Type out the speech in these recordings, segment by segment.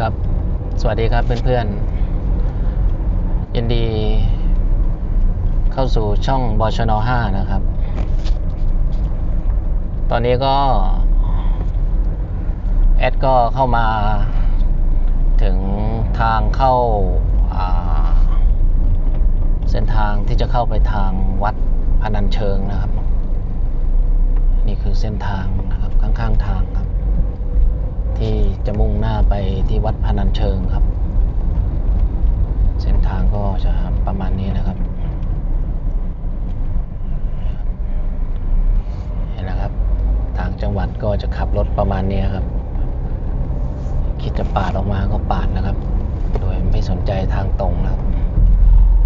ครับ สวัสดีครับเพื่อนๆยินดี เข้าสู่ช่องบชน5นะครับ ตอนนี้ก็ แอดก็เข้ามาถึงทางเข้าาเส้นทางที่จะเข้าไปทางวัดพนัญเชิงนะครับ นี่คือเส้นทางนะครับข้างๆทางครับ ที่จะมุ่งหน้าไปที่วัดพนัญเชิงครับ เส้นทางก็จะประมาณนี้นะครับเห็นนะครับ ทางจังหวัดก็จะขับรถประมาณนี้ครับ คิดจะปาดออกมาก็ปาดนะครับ โดยไม่สนใจทางตรงนะครับ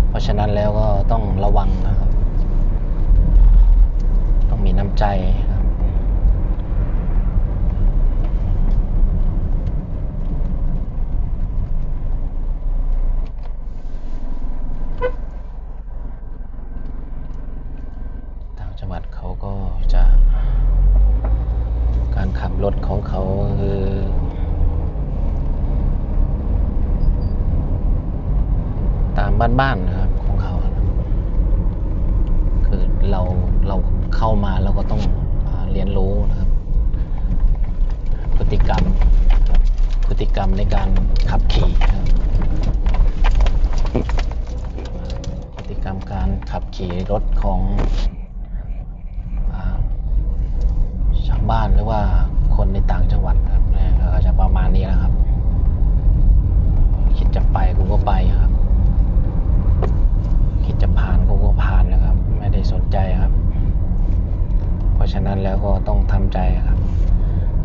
เพราะฉะนั้นแล้วก็ต้องระวังนะครับ ต้องมีน้ำใจครับ ทางจังหวัดเขาก็จะ การขับรถของเขาคือ ตาม บ้านนะครับของเขาครับคือเราเราเข้ามาเราก็ต้องอเรียนรู้นะครับ พฤติกรรม พฤติกรรมในการขับขี่นะครับพฤติกรรมการขับขี่รถของอชาวบ้านหรือว่าคนในต่างจังหวัดครับก็จะประมาณนี้นะครับ คิดจะไปกูก็ไปครับ คิดจะผ่านกูก็ผ่านนะครับ ไม่ได้สนใจครับ เพราะฉะนั้นแล้วก็ต้องทำใจครับ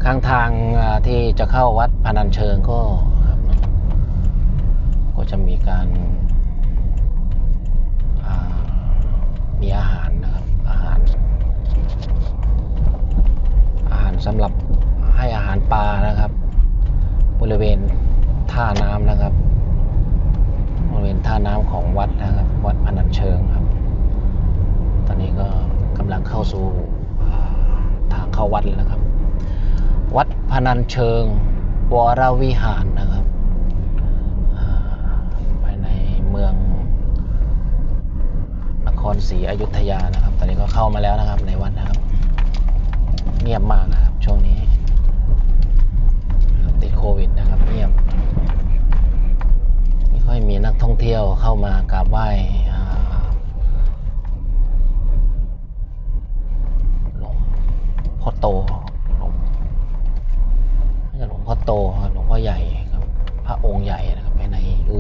ข้างทางอ่าที่จะเข้าวัดพนัญเชิงก็ครับก็จะมีการามีอาหารนะครับอาหาร อาหารสำหรับให้อาหารปลานะครับ บริเวณท่าน้ำนะครับ บริเวณท่าน้ำของวัดนะครับ วัดพนัญเชิงครับ ตอนนี้ก็กำลังเข้าสู่ทางเข้าวัดแล้วนะครับ วัดพนัญเชิง วรวิหารนะครับภายในเมือง นครศรีอยุธยานะครับ ตอนนี้ก็เข้ามาแล้วนะครับในวัดนะครับ เงียบมากนะครับ ช่วงนี้ติดโควิดนะครับ เงียบ ไม่ค่อยมีนักท่องเที่ยวเข้ามากราบไหว้อ่าหลวงพ่อโตหลวงน่าจะหลวงพ่อโตครับหลวงพ่อใหญ่ครับ พระองค์ใหญ่นะครับภายในอุ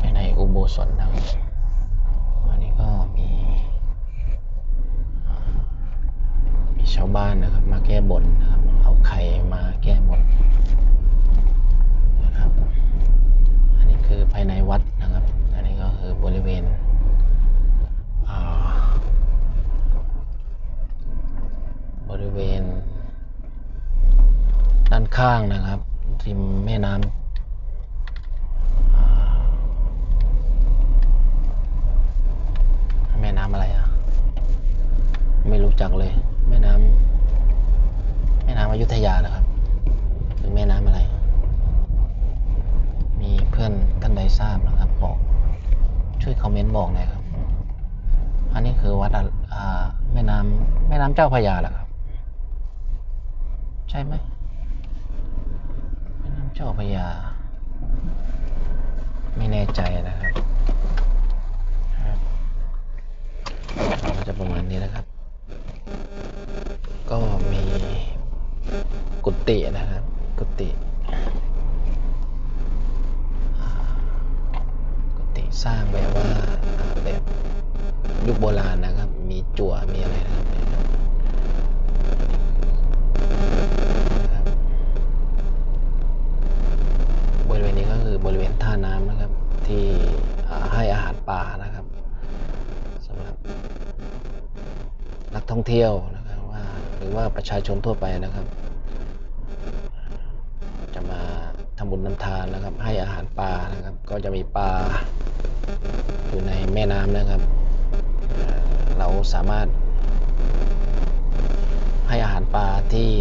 ภายในอุโบสถนะครับ อันนี้ก็มีอ่ามีชาวบ้านนะครับ มา แก้บนนะครับ เอาไข่มาแก้บนนะครับ อันนี้คือภายในวัดนะครับ อันนี้ก็คือบริเวณบริเวณ ด้านข้างนะครับริมแม่น้ำ อ่าแม่น้ำอะไรอะ ไม่รู้จักเลย แม่น้ำแม่น้ำอยุธยาเหรอครับหรือแม่น้ำอะไร มีเพื่อนท่านใดทราบนะครับ บอก ช่วย คอมเมนต์บอกหน่อยครับ อันนี้คือวัดอ่าแม่น้ำแม่น้ำเจ้าพระยาเหรอครับ ใช่ไหมแม่น้ำเจ้าพระยา ไม่แน่ใจนะครับครับก็จะประมาณนี้นะครับ ก็มีกุฏินะครับ กุฏิอ่ากุฏิ สร้างแบบว่าแบบยุคโบราณนะครับ มีจั่วมีอะไรนะครับบริเวณนี้ก็คือบริเวณท่าน้ำนะครับ ที่ให้อาหารปลานะครับสำหรับนักท่องเที่ยวนะครับว่าหรือว่าประชาชนทั่วไปนะครับจะมาทำบุญนำทานนะครับ ให้อาหารปลานะครับ ก็จะมีปลา อยู่ในแม่น้ำนะครับ เราสามารถให้อาหารปลาที่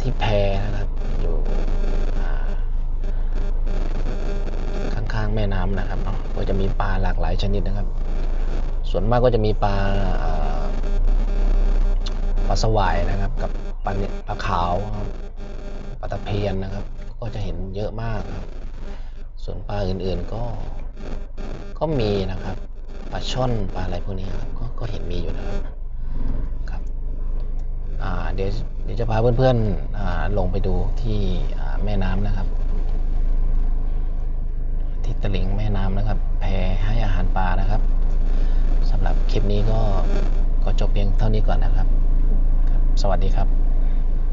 ที่แพนะครับ อยู่ข้างๆแม่น้ำนะครับเนาะก็จะมีปลาหลากหลายชนิดนะครับ ส่วนมากก็จะมีปลาปลาสวายนะครับ กับปลาปลาขาวครับปลาตะเพียนนะครับ ก็จะเห็นเยอะมากครับ ส่วนปลาอื่นๆก็ก็มีนะครับปลาช่อนปลาอะไรพวกนี้ครับก็ก็เห็นมีอยู่นะครับครับเดี๋ยวเดี๋ยวจะพาเพื่อนๆลงไปดูที่แม่น้ำนะครับ ที่ตลิ่งแม่น้ำนะครับ แพให้อาหารปลานะครับสำหรับคลิปนี้ก็ก็จบเพียงเท่านี้ก่อนนะครับครับสวัสดีครับ